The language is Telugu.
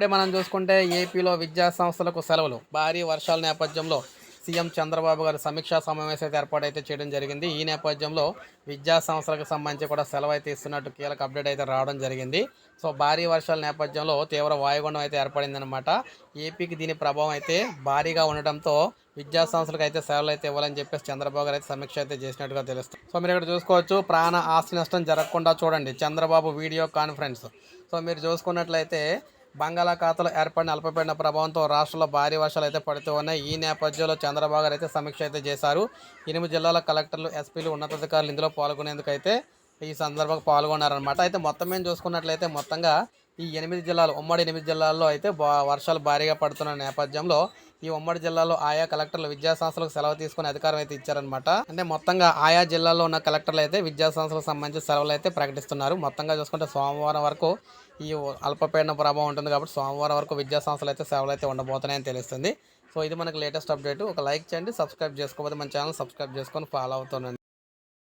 ఇప్పుడే మనం చూసుకుంటే ఏపీలో విద్యా సంస్థలకు సెలవులు. భారీ వర్షాల నేపథ్యంలో సీఎం చంద్రబాబు గారు సమీక్షా సమావేశం అయితే ఏర్పాటైతే చేయడం జరిగింది. ఈ నేపథ్యంలో విద్యా సంస్థలకు సంబంధించి కూడా సెలవు అయితే ఇస్తున్నట్టు కీలక అప్డేట్ అయితే రావడం జరిగింది. సో భారీ వర్షాల నేపథ్యంలో తీవ్ర వాయుగుండం అయితే ఏర్పడిందనమాట ఏపీకి దీని ప్రభావం అయితే భారీగా ఉండటంతో విద్యా సంస్థలకు అయితే సేవలు అయితే ఇవ్వాలని చెప్పేసి చంద్రబాబు గారు అయితే సమీక్ష అయితే చేసినట్టుగా తెలుస్తుంది. సో మీరు ఇక్కడ చూసుకోవచ్చు ప్రాణ ఆస్తి నష్టం జరగకుండా చూడండి. Chandrababu video conference. సో మీరు చూసుకున్నట్లయితే బంగాళాఖాతంలో ఏర్పడిన అల్పపీడన ప్రభావంతో రాష్ట్రంలో భారీ వర్షాలు అయితే పడుతూ ఉన్నాయి. ఈ నేపథ్యంలో చంద్రబాబు గారు అయితే సమీక్ష అయితే చేశారు. ఎనిమిది జిల్లాల కలెక్టర్లు ఎస్పీలు ఉన్నతాధికారులు ఇందులో పాల్గొనేందుకు అయితే ఈ సందర్భంగా పాల్గొన్నారనమాట అయితే మొత్తం మేము చూసుకున్నట్లయితే మొత్తంగా ఈ ఎనిమిది జిల్లాలు ఉమ్మడి ఎనిమిది జిల్లాల్లో అయితే వర్షాలు భారీగా పడుతున్న నేపథ్యంలో ఈ ఉమ్మడి జిల్లాలో ఆయా కలెక్టర్లు విద్యా సంస్థలకు సెలవు తీసుకునే అధికారం అయితే ఇచ్చారనమాట అంటే మొత్తంగా ఆయా జిల్లాల్లో ఉన్న కలెక్టర్లు అయితే విద్యా సంస్థలకు సెలవులు అయితే ప్రకటిస్తున్నారు. మొత్తంగా చూసుకుంటే సోమవారం వరకు ఈ అల్పపీడన ప్రభావం ఉంటుంది కాబట్టి సోమవారం వరకు విద్యా సంస్థలు అయితే సేవలు అయితే ఉండబోతున్నాయని తెలుస్తుంది. సో ఇది మనకు లేటెస్ట్ అప్డేట్ ఒక లైక్ చేయండి సబ్స్క్రైబ్ చేసుకోకపోతే మన ఛానల్ సబ్స్క్రైబ్ చేసుకొని ఫాలో అవుతుండండి